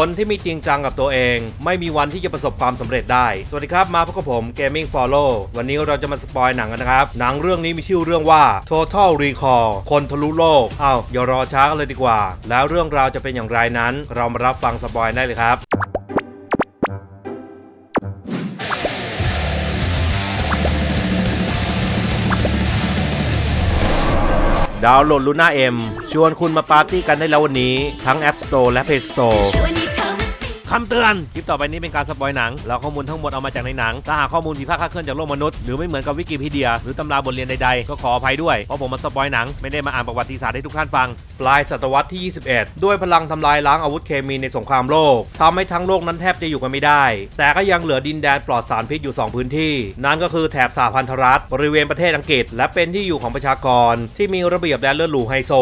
คนที่มีจริงจังกับตัวเอง ไม่มีวันที่จะประสบความสำเร็จได้ สวัสดีครับมาพบกับผม Gaming Follow วันนี้เราจะมาสปอยหนังกันนะครับ หนังเรื่องนี้มีชื่อเรื่องว่า Total Recall คนทะลุโลกอ้าวอย่ารอช้ากันเลยดีกว่า แล้วเรื่องราวจะเป็นอย่างไรนั้น เรามารับฟังสปอยได้เลยครับดาวน์โหลด Luna M ชวนคุณมาปาร์ตี้กันได้แล้ววันนี้ ทั้ง App Store และ Play Store คำเตือน คลิปต่อไปนี้เป็นการสปอยหนังแล้วข้อมูลทั้งหมดเอามาจากในหนัง ถ้าหากข้อมูลผิดพลาดคลาดเคลื่อนจากโลกมนุษย์ หรือไม่เหมือนกับวิกิพีเดีย หรือตำราบทเรียนใดๆ ก็ขออภัยด้วย เพราะผมมาสปอยหนัง ไม่ได้มาอ่านประวัติศาสตร์ให้ทุกท่านฟัง ปลายศตวรรษที่ 21 ด้วยพลังทำลายล้างอาวุธเคมีในสงครามโลกทำให้ทั้งโลกนั้นแทบจะอยู่กันไม่ได้ แต่ก็ยังเหลือดินแดนปลอดสารพิษอยู่ 2 พื้นที่ นั่นก็คือแถบสหพันธรัฐ บริเวณประเทศอังกฤษ และเป็นที่อยู่ของประชากร ที่มีระเบียบและเลือดหรูไฮโซ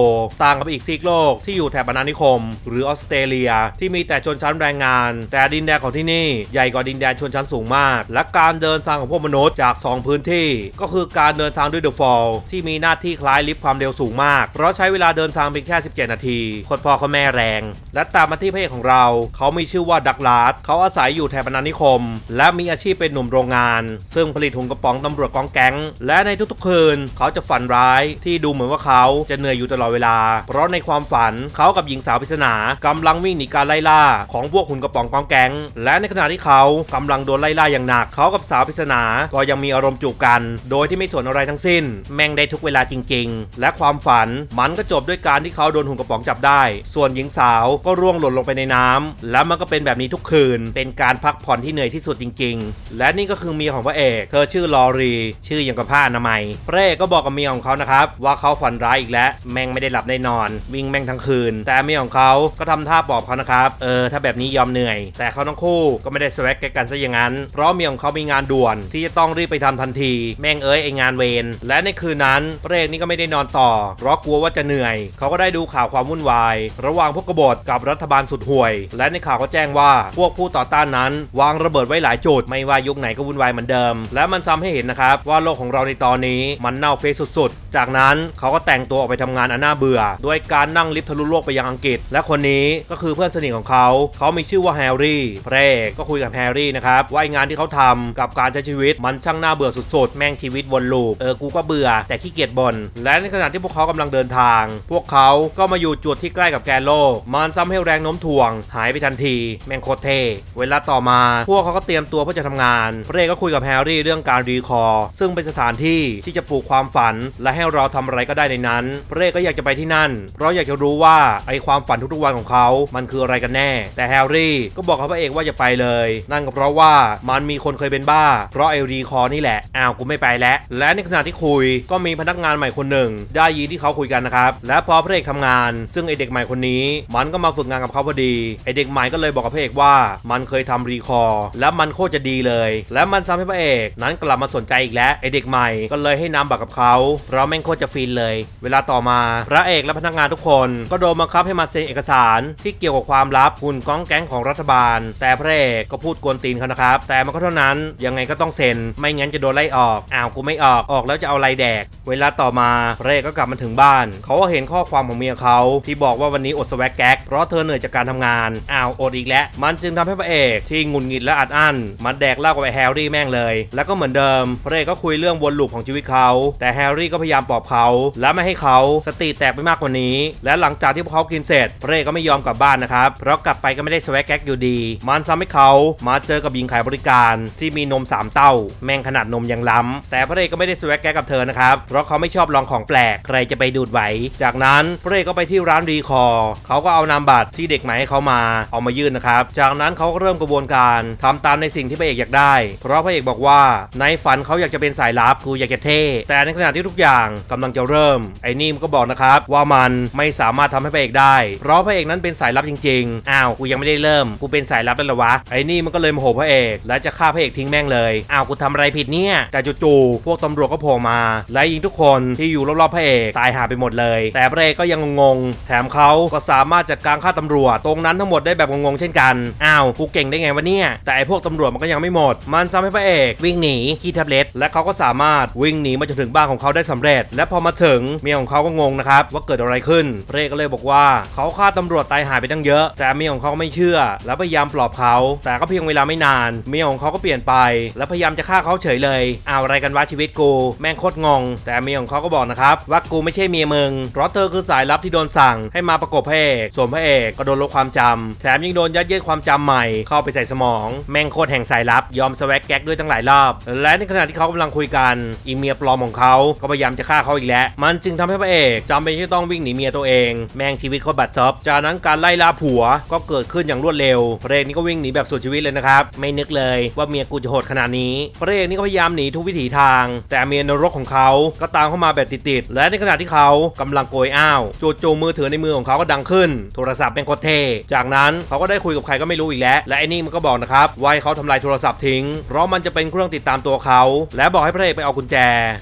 ต่างกับอีกซีกโลกที่อยู่แถบอาณานิคม หรือออสเตรเลีย ที่มีแต่ชนชั้นแรงงานแต่ดินแดนของที่นี่ใหญ่กว่าดินแดนชนชั้นสูงมาก และการเดินทางของพวกมนุษย์จาก 2 พื้นที่ ก็คือการเดินทางด้วยเดอะฟอลที่มีหน้าที่คล้ายลิฟต์ความเร็วสูงมาก เพราะใช้เวลาเดินทางเพียงแค่ 17 นาทีคตรพ่อเขาแม่แรง และตามมาที่พระเอกของเรา เขามีชื่อว่าดักลาดเขาอาศัยอยู่แถบอาณานิคม และมีอาชีพเป็นหนุ่มโรงงาน ซึ่งผลิตถุงกระป๋องตำรวจกองแก๊ง และในทุกๆคืนเขาจะฝันร้ายที่ดูเหมือนว่าเขาจะเหนื่อยอยู่ตลอดเวลา เพราะในความฝันเขากับหญิงสาวปริศนากำลังวิ่งหนีการไล่ล่าของพวกหุ่นกระป๋องกองแก๊งและในขณะที่เขากำลังโดนไล่ล่าอย่างหนักเขากับสาวปริศนาก็ยังมีอารมณ์จูบกัน โดยที่ไม่สนอะไรทั้งสิ้น แม่งได้ทุกเวลาจริง ๆ และความฝันมันก็จบด้วยการที่เขาโดนหุ่นกระป๋องจับได้ ส่วนหญิงสาวก็ร่วงหล่นลงไปในน้ำและมันก็เป็นแบบนี้ทุกคืน เป็นการพักผ่อนที่เหนื่อยที่สุดจริง ๆ และนี่ก็คือเมียของพระเอก เธอชื่อลอรี ชื่ออย่างกับผ้าอนามัยพระเอกก็บอกกับเมียของเขานะครับว่าเขาฝันร้ายอีกแล้ว แม่งไม่ได้หลับได้นอน วิ่งแม่งทั้งคืน แต่เมียของเขาก็ทำท่าปลอบเขานะครับเออถ้าแบบนี้ยอมเหนื่อย แต่เขาทั้งคู่ก็ไม่ได้สวกกันซะอย่างนั้น เพราะเมียของเขามีงานด่วน ที่จะต้องรีบไปทำทันที แม่งเอ้ยไองานเวรและในคืนนั้นพระเอกนี่ก็ไม่ได้นอนต่อ เพราะกลัวว่าจะเหนื่อย เขาก็ได้ดูข่าวความวุ่นวาย ระหว่างพวกกบฏกับรัฐบาลสุดห่วย และในข่าวก็แจ้งว่าพวกผู้ต่อต้านนั้น วางระเบิดไว้หลายจุด ไม่ว่ายุคไหนก็วุ่นวายเหมือนเดิม และมันทำให้เห็นนะครับว่าโลกของเราในตอนนี้มันเน่าเฟะสุดๆ จากนั้นเขาก็แต่งตัวออกไปทำงานอันน่าเบื่อ ด้วยการนั่งลิฟต์ทะลุโลกไปยังอังกฤษ และคนนี้ก็คือเพื่อนสนิทของเขา เขามีชื่อว่าแฮร์รี่พระเอกก็คุยกับแฮร์รี่นะครับว่าไอ้งานที่เขาทำกับการใช้ชีวิตมันช่างน่าเบื่อสุดๆ แม่งชีวิตวนลูปเออกูก็เบื่อแต่ขี้เกียจบน่นและในขณะที่พวกเขากำลังเดินทาง พวกเขาก็มาอยู่จุดที่ใกล้กับแกนโลก มันทำให้แรงโน้มถ่วง หายไปทันที แม่งโคตรเท่เวลาต่อมา พวกเขาก็เตรียมตัวเพื่อจะทำงานพระเอกก็คุยกับแฮร์รี่เรื่องการรีคอร์ซึ่งเป็นสถานที่ที่จะปลูกความฝัน และให้เราทำอะไรก็ได้ในนั้นพระเอกก็อยากจะไปที่นั่น เพราะอยากจะรู้ว่าไอความฝันทุกๆวันของเขา มันคืออะไรกันแน่ แต่แฮร์รี่ก็บอกกับพระเอกว่าอย่าไปเลย นั่นก็เพราะว่ามันมีคนเคยเป็นบ้า เพราะไอรีคอนี่แหละ อ้าวกูไม่ไปแล้ว และในขณะที่คุยก็มีพนักงานใหม่คนหนึ่ง ได้ยินที่เขาคุยกันนะครับ และพอพระเอกทำงาน ซึ่งไอเด็กใหม่คนนี้ มันก็มาฝึกงานกับเขาพอดี ไอเด็กใหม่ก็เลยบอกกับพระเอกว่ามันเคยทำรีคอและมันโคตรจะดีเลย และมันทำให้พระเอก นั้นกลับมาสนใจอีกแล้วไอเด็กใหม่ก็เลยให้นำบัตรกับเขาเพราะแม่งโคตรจะฟินเลย เวลาต่อมาพระเอกและพนักงานทุกคน ก็โดนบังคับให้มาเซ็นเอกสารที่เกี่ยวกับความลับหุ่นก้องแก๊งของรัฐบาล แต่พระเอกก็พูดกวนตีนเขานะครับ แต่มันก็เท่านั้นยังไงก็ต้องเซ็น ไม่งั้นจะโดนไล่ออกอ้าวกูไม่ออกออกแล้วจะเอาอะไรแดก เวลาต่อมาพระเอกก็กลับมาถึงบ้าน เขาก็เห็นข้อความของเมียเขาที่บอกว่าวันนี้อดสแวกแก๊กเพราะเธอเหนื่อยจากการทำงานอ้าวอดอีกแล้วมันจึงทำให้พระเอกที่งุนงิดและอัดอั้นมันแดกเล้ากับไอ้แฮร์รี่แม่งเลย แล้วก็เหมือนเดิมพระเอกก็คุยเรื่องวนลูปของชีวิตเขา แต่แฮร์รี่ก็พยายามปลอบเขา และไม่ให้เขาสติแตกไปมากกว่านี้ และหลังจากที่พวกเขากินเสร็จพระเอกก็ไม่ยอมกลับบ้านนะครับเพราะกลับไปก็ไม่ได้สแวกแก๊กอยู่ดี มันทำให้เขามาเจอกับหญิงขายบริการที่มีนมสามเต้า แม่งขนาดนมยังล้ำ แต่พระเอกก็ไม่ได้สแวกแก๊กกับเธอนะครับ เพราะเขาไม่ชอบลองของแปลก ใครจะไปดูดไหว จากนั้นพระเอกก็ไปที่ร้านรีคอร์เขาก็เอานามบัตรที่เด็กใหม่ให้เขามา เอามายื่นนะครับ จากนั้นเขาก็เริ่มกระบวนการทำตามในสิ่งที่พระเอกอยากได้ เพราะพระเอกบอกว่าในฝันเขาอยากจะเป็นสายลับกูอยากจะเท่ แต่ในขณะที่ทุกอย่างกำลังจะเริ่ม ไอ้นี่มันก็บอกนะครับว่ามันไม่สามารถทำให้พระเอกได้ เพราะพระเอกนั้นเป็นสายลับจริงๆ อ้าวกูยังไม่ได้เริ่มกูเป็นสายลับแล้วเหรอวะไอ้นี่มันก็เลยโมโหพระเอกและจะฆ่าพระเอกทิ้งแม่งเลยอ้าวกูทำอะไรผิดเนี่ยแต่จู่ๆพวกตำรวจก็โผล่มาและยิงทุกคนที่อยู่รอบๆพระเอกตายหาไปหมดเลย แต่พระเอกก็ยังงงๆแถมเขาก็สามารถจัดการฆ่าตำรวจ ตรงนั้นทั้งหมดได้แบบงงๆเช่นกันอ้าวกูเก่งได้ไงวะเนี่ยแต่ไอ้พวกตำรวจมันก็ยังไม่หมด มันทำให้พระเอกวิ่งหนีขี้แท็บเล็ตและเขาก็สามารถวิ่งหนีมาจนถึงบ้านของเขาได้สำเร็จ และพอมาถึงเมียของเขาก็งงนะครับว่าเกิดอะไรขึ้นพระเอกก็เลยบอกว่าเขาฆ่าตำรวจตายหายไปตั้งเยอะ แต่เมียของเขาก็ไม่เชื่อแล้วพยายามปลอบเขา แต่ก็เพียงเวลาไม่นาน เมียของเขาก็เปลี่ยนไป แล้วพยายามจะฆ่าเขาเฉยเลยเอาอะไรกันวะชีวิตกูแม่งโคตรงง แต่เมียของเขาก็บอกนะครับว่ากูไม่ใช่เมียมึงเพราะเธอคือสายลับที่โดนสั่งให้มาประกบพระเอกส่วนพระเอกก็โดนลบความจำแถมยังโดนยัดเยียดความจำใหม่เข้าไปใส่สมอง แม่งโคตรแห่งสายลับยอมสแวกแก๊กด้วยตั้งหลายรอบ และในขณะที่เขากำลังคุยกันอีเมียปลอมของเขาก็พยายามจะฆ่าเขาอีกแล้ว มันจึงทำให้พระเอกจำเป็นที่ต้องวิ่งหนีเมียตัวเอง แม่งชีวิตโคตรบัดซบจากนั้นการไล่ล่าผัวก็เกิดขึ้นอย่างรวดเร็วพระเอกนี่ก็วิ่งหนีแบบสุดชีวิตเลยนะครับ ไม่นึกเลยว่าเมียกูจะโหดขนาดนี้พระเอกนี่ก็พยายามหนีทุกวิถีทาง แต่เมียนรกของเขาก็ตามเข้ามาแบบติดๆและในขณะที่เขากำลังโกยอ้าวจู่ๆมือถือในมือของเขาก็ดังขึ้น โทรศัพท์เป็นโคตรเท่จากนั้นเขาก็ได้คุยกับใครก็ไม่รู้อีกแล้ว และไอ้นี่มันก็บอกนะครับว่าให้เขาทำลายโทรศัพท์ทิ้ง เพราะมันจะเป็นเครื่องติดตามตัวเขา และบอกให้พระเอกไปเอากุญแจ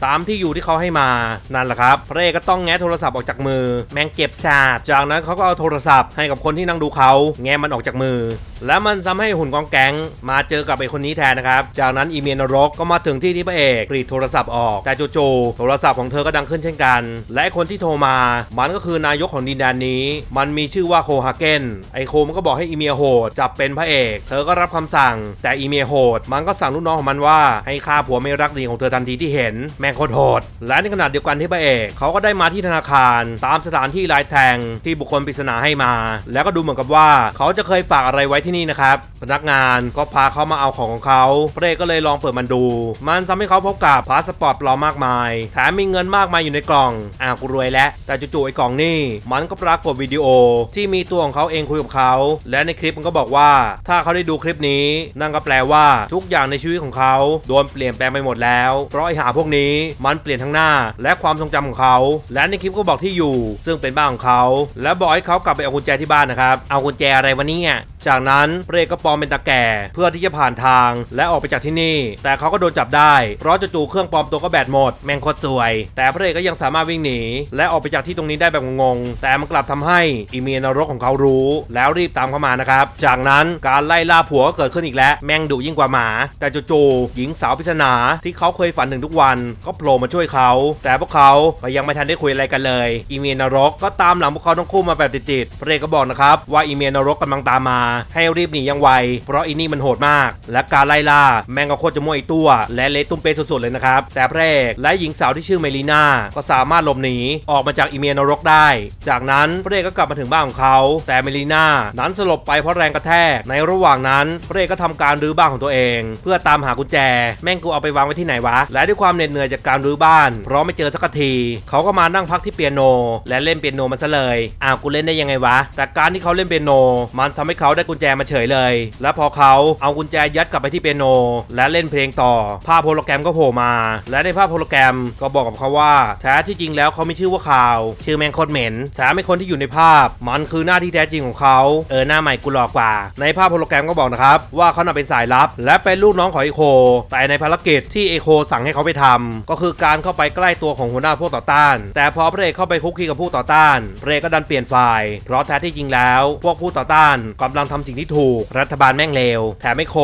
ตามที่อยู่ที่เขาให้มานั่นแหละครับพระเอกก็ต้องแงะโทรศัพท์ออกจากมือ แม่งเจ็บสาดจากนั้นเขาก็เอาโทรศัพท์ให้กับคนที่นั่งดูเขาแงะมันออกจากมือและมันทำให้หุ่นกองแก๊งมาเจอกับไอ้คนนี้แทนนะครับ จากนั้นอีเมียนรกก็มาถึงที่ที่พระเอกกรีดโทรศัพท์ออก แต่จู่ๆโทรศัพท์ของเธอก็ดังขึ้นเช่นกัน และคนที่โทรมา มันก็คือนายกของดินแดนนี้ มันมีชื่อว่าโคฮาเกน ไอโคมันก็บอกให้อีเมียโหดจับเป็นพระเอก เธอก็รับคำสั่ง แต่อีเมียโหด มันก็สั่งลูกน้องของมันว่าให้ฆ่าผัวไม่รักดีของเธอทันทีที่เห็น แมงโคตรโหด และในขณะเดียวกันที่พระเอกเขาก็ได้มาที่ธนาคาร ตามสถานที่รายแทงที่บุคคลปริศนาให้มา แล้วก็ดูเหมือนกับว่าเขาจะเคยฝากอะไรไว้ที่นี่นะครับ พนักงานก็พาเขามาเอาของของเขาพระเอกก็เลยลองเปิดมันดู มันทำให้เขาพบกับพาสปอร์ตปลอมมากมายแถมมีเงินมากมายอยู่ในกล่องอ้าวกูรวยแล้ว แต่จู่ๆไอ้กล่องนี่ มันก็ปรากฏวิดีโอที่มีตัวของเขาเองคุยกับเขา และในคลิปมันก็บอกว่า ถ้าเขาได้ดูคลิปนี้ นั่นก็แปลว่าทุกอย่างในชีวิตของเขาโดนเปลี่ยนแปลงไปหมดแล้ว เพราะไอ้หาพวกนี้มันเปลี่ยนทั้งหน้า และความทรงจำของเขา และในคลิปก็บอกที่อยู่ ซึ่งเป็นบ้านของเขา และบอกให้เขากลับไปเอากุญแจที่บ้านนะครับ เอากุญแจอะไรวะเนี่ย that. จากนั้นเพระเอกก็ปลอมเป็นตาแก่ เพื่อที่จะผ่านทางและออกไปจากที่นี่ แต่เขาก็โดนจับได้ เพราะจู่ๆเครื่องปลอมตัวก็แบตหมด แมงโคตรสวย แต่พระเอกก็ยังสามารถวิ่งหนี และออกไปจากที่ตรงนี้ได้แบบงงๆ แต่มันกลับทำให้อีเมียนรกของเขารู้ แล้วรีบตามเข้ามานะครับ จากนั้นการไล่ล่าผัวก็เกิดขึ้นอีกแล้วแมงดุยิ่งกว่าหมา แต่จู่ๆหญิงสาวปริศนาที่เขาเคยฝันถึงทุกวันก็โผล่มาช่วยเขา แต่พวกเขาก็ยังไม่ทันได้คุยอะไรกันเลย อีเมียนรกก็ตามหลังพวกเขาทั้งคู่มาแบบติดๆพระเอกก็บอกนะครับว่าอีเมียนรกกำลังตามมาให้รีบหนียังไว เพราะอีนี่มันโหดมาก และการไล่ล่าแมงก็โคตรจะมั่วอีตัว และเละตุ้มเป๊ะสุดๆเลยนะครับ แต่พระเอกและหญิงสาวที่ชื่อเมลิน่าก็สามารถหลบหนีออกมาจากอีเมียนรกได้ จากนั้นพระเอกก็กลับมาถึงบ้านของเขา แต่เมลิน่านั้นสลบไปเพราะแรงกระแทก ในระหว่างนั้นพระเอกก็ทำการรื้อบ้านของตัวเอง เพื่อตามหากุญแจ แม่งกูเอาไปวางไว้ที่ไหนวะ และด้วยความเหน็ดเหนื่อยจากการรื้อบ้าน เพราะไม่เจอสักทีเขาก็มานั่งพักที่เปียโน และเล่นเปียโนมันซะเลยอ้าวกูเล่นได้ยังไงวะ แต่การที่เขาเล่นเปียโน มันทำให้เขาได้กุญแจมาเฉยเลย และพอเขาเอากุญแจยัดกลับไปที่เปียโน และเล่นเพลงต่อ ภาพโฮโลแกรมก็โผล่มา และในภาพโฮโลแกรมก็บอกกับเขาว่าแท้ที่จริงแล้วเขาไม่ชื่อว่าข่าว ชื่อแมงคตรเหม็นแถมเป็นคนที่อยู่ในภาพ มันคือหน้าที่แท้จริงของเขาเออหน้าใหม่กูหลอกกว่า ในภาพโฮโลแกรมก็บอกนะครับว่าเขาน่ะเป็นสายลับ และเป็นลูกน้องของไอโค แต่ในภารกิจที่ไอโคสั่งให้เขาไปทำก็คือการเข้าไปใกล้ตัวของหัวหน้าพวกต่อต้าน แต่พอพระเอกเข้าไปคุกคีกับผู้ต่อต้านพระเอกก็ดันเปลี่ยนฝ่ายเพราะแท้ที่จริงแล้ว พวกผู้ต่อต้านกำลังทำสิ่งที่ถูก รัฐบาลแม่งเลวแถมไอโค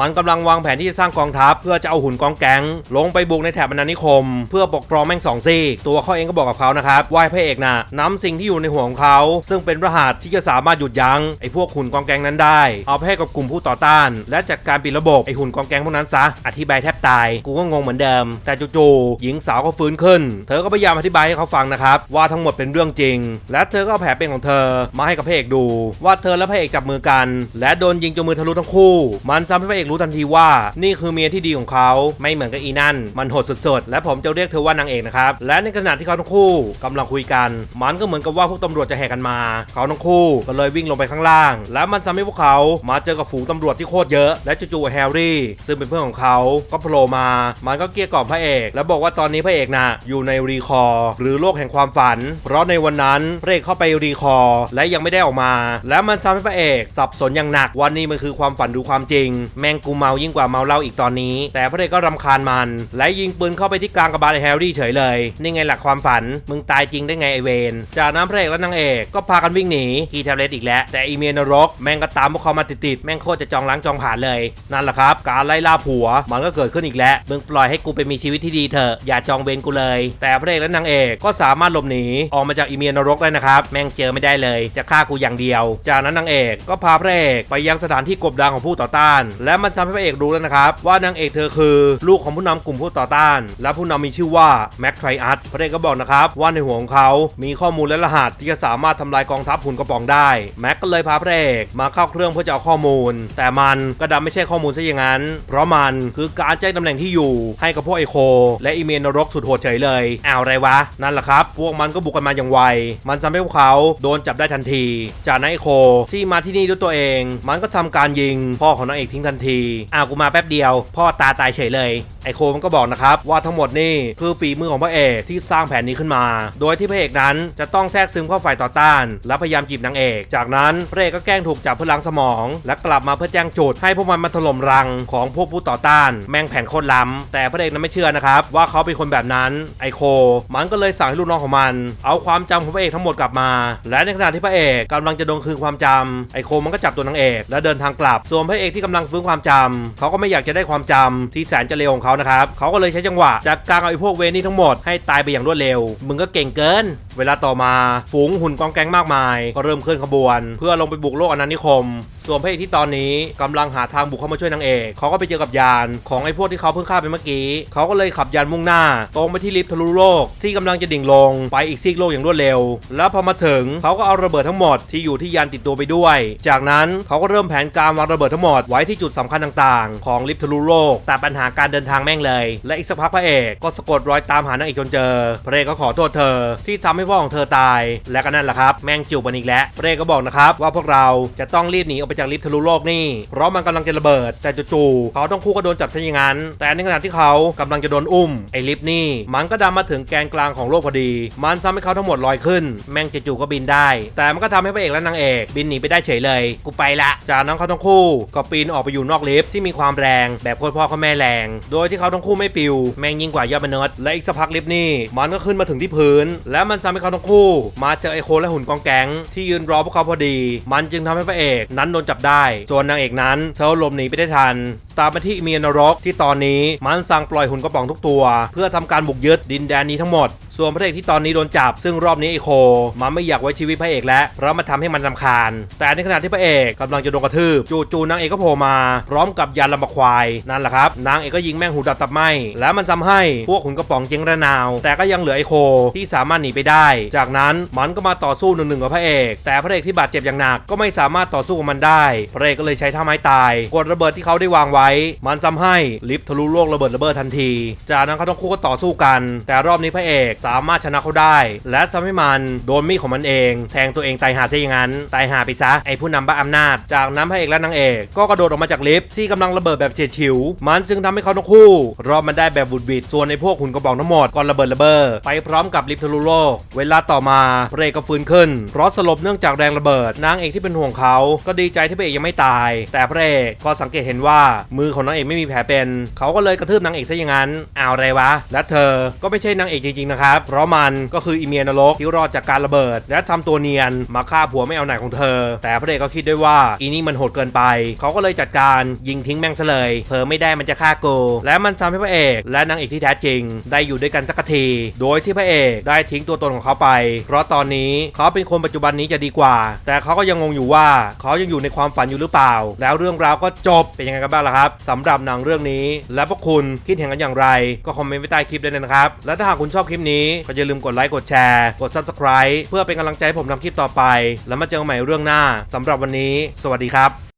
มันกำลังวางแผนที่จะสร้างกองทัพ เพื่อจะเอาหุ่นกองแก๊ง ลงไปบุกในแถบอาณานิคม เพื่อปกครองแม่งสองซีกตัวเขาเองก็บอกกับเขานะครับว่าให้พระเอกน่ะนำสิ่งที่อยู่ในหัวของเขา ซึ่งเป็นรหัสที่จะสามารถหยุดยั้งไอ้พวกหุ่นกองแก๊งนั้นได้ เอาไปให้กับกลุ่มผู้ต่อต้าน และจัดการปิดระบบไอ้หุ่นกองแก๊งพวกนั้นซะอธิบายแทบตายกูก็งงเหมือนเดิม แต่จู่ๆหญิงสาวก็ฟื้นขึ้น เธอก็พยายามอธิบายให้เขาฟังนะครับว่าทั้งหมดเป็นเรื่องจริง และเธอก็แผลเป็นของเธอมาให้กับพระเอกดู ว่าเธอและพระเอกจับมือกันและโดนยิงจนมือทะลุทั้งคู่ มันทำให้พระเอกรู้ทันทีว่า นี่คือเมียที่ดีของเขาไม่เหมือนกับอีนั่น มันโหดสุดๆ และผมจะเรียกเธอว่านางเอกนะครับ และในขณะที่เขาทั้งคู่กำลังคุยกัน มันก็เหมือนกับว่าพวกตำรวจจะแห่กันมา เขาทั้งคู่ก็เลยวิ่งลงไปข้างล่าง และมันทำให้พวกเขามาเจอกับฝูงตำรวจที่โคตรเยอะ และจู่ๆแฮร์รี่ ซึ่งเป็นเพื่อนของเขาก็โผล่มา มันก็เกลี้ยกล่อมพระเอก แล้วบอกว่าตอนนี้พระเอกน่ะอยู่ในรีคอร์หรือโลกแห่งความฝัน เพราะในวันนั้นพระเอกเข้าไปรีคอร์และยังไม่ได้ออกมา และมันทำให้พระเอกสับสนอย่างหนักวันนี้มันคือความฝันหรือความจริง แม่งกูเมายิ่งกว่าเมาเหล้าอีกตอนนี้ แต่พระเอกก็รำคาญมัน และยิงปืนเข้าไปที่กลางกระบาลไอ้แฮร์รี่เฉยเลย นี่ไงหลักความฝัน มึงตายจริงได้ไงไอเวนจากนั้นพระเอกและนางเอกก็พากันวิ่งหนีกีแท็บเล็ตอีกแล้ว แต่อีเมียนรกแม่งก็ตามพวกเขามาติดๆแม่งโคตรจะจองล้างจองผ่านเลย นั่นแหละครับ การไล่ล่าผัวมันก็เกิดขึ้นอีกแล้วมึงปล่อยให้กูไปมีชีวิตที่ดีเถอะอย่าจองเวรกูเลย แต่พระเอกและนางเอกก็สามารถหลบหนีออกมาจากอีเมียนรกได้นะครับแม่งเจอไม่ได้เลย จะฆ่ากูอย่างเดียว จากนั้นนางเอกก็พาพระเอกไปยังสถานที่กบดานของผู้ต่อต้าน และมันทำให้พระเอกรู้แล้วนะครับ ว่านางเอกเธอคือลูกของผู้นำกลุ่มผู้ต่อต้าน และผู้นำมีชื่อว่าแม็กไทรอัสพระเอกก็บอกนะครับว่าในหัวของเขา มีข้อมูลและรหัสที่จะสามารถทำลายกองทัพหุ่นกระป๋องได้แม็กก็เลยพาพระเอกมาเข้าเครื่องเพื่อจะเอาข้อมูล แต่มันก็ดันไม่ใช่ข้อมูลซะอย่างนั้น เพราะมันคือการแจ้งตำแหน่งที่อยู่ ให้กับพวกไอโค และอีเมลนรกสุดโหดเฉยเลยอ้าวอะไรวะ นั่นแหละครับ พวกมันก็บุกกันมาอย่างไว มันทำให้พวกเขาโดนจับได้ทันที จากนั้นไอโคที่มาที่นี่ด้วยตัวเอง มันก็ทำการยิง พ่อของนางเอกทิ้งทันทีอ้าวกูมาแป๊บเดียว พ่อตาตายเฉยเลย ไอโคมันก็บอกนะครับว่าทั้งหมดนี่คือฝีมือของพระเอกที่สร้างแผนนี้ขึ้นมา โดยที่พระเอกนั้นจะต้องแทรกซึมเข้าฝ่ายต่อต้าน และพยายามจีบนางเอก จากนั้นพระเอกก็แกล้งถูกจับเพื่อล้างสมอง และกลับมาเพื่อแจ้งจุดให้พวกมันมาถล่มรังของพวกผู้ต่อต้าน แม่งแผนโคตรล้ำแต่พระเอกนั้นไม่เชื่อนะครับว่าเขาเป็นคนแบบนั้นไอโค มันก็เลยสั่งให้ลูกน้องของมัน เอาความจำของพระเอกทั้งหมดกลับมา และในขณะที่พระเอกกำลังจะดนคืนความจำไอโคมันก็จับตัวนางเอก และเดินทางกลับส่วนพระเอกที่กำลังฟื้นความจำเขาก็ไม่อยากจะได้ความจำที่แสนจะเร็วของเขานะครับเขาก็เลยใช้จังหวะจากการเอาไอ้พวกเวนี่ทั้งหมดให้ตายไปอย่างรวดเร็ว มึงก็เก่งเกิน เวลาต่อมาฝูงหุ่นกองแกงมากมาย ก็เริ่มเคลื่อนขบวน เพื่อลงไปบุกโลกอนานิคม ส่วนพระเอกที่ตอนนี้กำลังหาทางบุกเข้ามาช่วยนางเอกเขาก็ไปเจอกับยานของไอ้พวกที่เขาเพิ่งฆ่าไปเมื่อกี้เขาก็เลยขับยานมุ่งหน้า ตรงไปที่ลิฟต์ทะลุโลก ที่กำลังจะดิ่งลงไปอีกซีกโลกอย่างรวดเร็ว แล้วพอมาถึงเขาก็เอาระเบิดทั้งหมดที่อยู่ที่ยานติดตัวไปด้วย จากนั้นเขาก็เริ่มแผนการวางระเบิดทั้งหมดไว้ที่จุดสำคัญต่างๆ ของลิฟต์ทะลุโลก แต่ปัญหาการเดินทางแม่งเลย และอีกสักพักพระเอกก็สะกดรอยตามหานางเอกจนเจอ พระเอกก็ขอโทษเธอ ที่ทำให้พ่อของเธอตาย และก็นั่นแหละครับ แม่งจูบกันอีกแล้วพระเอกก็บอกนะครับว่าพวกเราจะต้องรีบหนีออกไปจากลิฟต์ทะลุโลกนี่ เพราะมันกำลังจะระเบิด แต่จู่ๆเขาต้องคู่ก็โดนจับซะอย่างนั้น แต่ในขณะที่เขากำลังจะโดนอุ้มไอ้ลิฟต์นี่ มันก็ดันมาถึงแกนกลางของโลกพอดี มันทำให้เขาทั้งหมดลอยขึ้น แม่งจู่ๆก็บินได้ แต่มันก็ทำให้พระเอกและนางเอกบินหนีไปได้เฉยเลย กูไปละ จากนั้นเขาทั้งคู่ก็ปีนออกไปอยู่นอกลิฟต์ที่มีความแรงแบบโคตรพ่อเขาแม่แรง โดยที่เขาทั้งคู่ไม่ปิว แม่งยิ่งกว่ายอดมนุษย์และอีกสักพักลิฟต์นี่มันก็ขึ้นมาถึงที่พื้น และมันทำให้เขาทั้งคู่ มาเจอไอโคและหุ่นกองแก๊งที่ยืนรอพวกเขาพอดี มันจึงทำให้พระเอกนั้นโดนจับได้ ส่วนนางเอกนั้นเธอหลบหนีไปได้ทัน ตามมาที่เมียนรกที่ตอนนี้มันสั่งปล่อยหุ่นกระป๋องทุกตัว เพื่อทำการบุกยึดดินแดนนี้ทั้งหมด ส่วนพระเอกที่ตอนนี้โดนจับ ซึ่งรอบนี้ไอโค มันไม่อยากไว้ชีวิตพระเอกแล้วเพราะมันทำให้มันรำคาญ แต่ในขณะที่พระเอกกำลังจะโดนกระทืบจู่ๆนางเอกก็โผล่มา พร้อมกับยานลำบากควายนั่นแหละครับนางเอกก็ยิงแม่งหูดับตับไหมแล้วมันทำให้พวกหุ่นกระป๋องเจ๊งระนาว แต่ก็ยังเหลือไอโคที่สามารถหนีไปได้ จากนั้นมันก็มาต่อสู้หนึ่งๆกับพระเอก แต่พระเอกที่บาดเจ็บอย่างหนักก็ไม่สามารถต่อสู้กับมันได้ พระเอกก็เลยใช้ท่าไม้ตายกดระเบิดที่เขาได้วางไว้มันทำให้ลิฟทะลุโลกระเบิดระเบิดทันที จากนั้นเขาต้องคู่ก็ต่อสู้กัน แต่รอบนี้พระเอกสามารถชนะเขาได้ และทำให้มันโดนมีดของมันเอง แทงตัวเองตายหาซะอย่างนั้นตายหาไปซะไอผู้นำบ้าอำนาจ จากนั้นพระเอกและนางเอกก็กระโดดออกมาจากลิฟที่กำลังระเบิดแบบเฉียดฉิว มันจึงทำให้เขาทั้งคู่รอบมันได้แบบบุดบิดส่วนในพวกหุ่นกระบอกทั้งหมดก็ระเบิดระเบ้อไปพร้อมกับลิฟทะลุโลก เวลาต่อมาพระเอกก็ฟื้นขึ้นเพราะสลบเนื่องจากแรงระเบิดนางเอกที่เป็นห่วงเขาก็ดีใจที่พระเอกยังไม่ตาย แต่พระเอกก็สังเกตเห็นว่ามือของนางเอกไม่มีแผลเป็นเขาก็เลยกระทืบนางเอกซะอย่างนั้นเอาอะไรวะ และเธอก็ไม่ใช่นางเอกจริงๆนะครับเพราะมันก็คืออีเมียนรกที่รอดจากการระเบิด และทำตัวเนียนมาฆ่าผัวไม่เอาไหนของเธอ แต่พระเอกก็คิดด้วยว่าอีนี่มันโหดเกินไปเขาก็เลยจัดการยิงทิ้งแม่งซะเลยเผลอไม่ได้มันจะฆ่าโกและมันทำให้พระเอกและนางเอกที่แท้จริง ได้อยู่ด้วยกันสักที โดยที่พระเอกได้ทิ้งตัวตนของเขาไป เพราะตอนนี้เขาเป็นคนปัจจุบันนี้จะดีกว่า แต่เขาก็ยังงงอยู่ว่าเขายังอยู่ในความฝันอยู่หรือเปล่า แล้วเรื่องราวก็จบเป็นยังไงกันบ้างล่ะครับสำหรับหนังเรื่องนี้ และพวกคุณคิดเห็นกันอย่างไร ก็คอมเมนต์ไว้ใต้คลิปได้เลยนะครับ และถ้าหากคุณชอบคลิปนี้ก็อย่าลืมกดไลค์กดแชร์กด subscribe เพื่อเป็นกำลังใจให้ผมทำคลิปต่อไป แล้วมาเจอกันใหม่เรื่องหน้าสำหรับวันนี้ สวัสดีครับ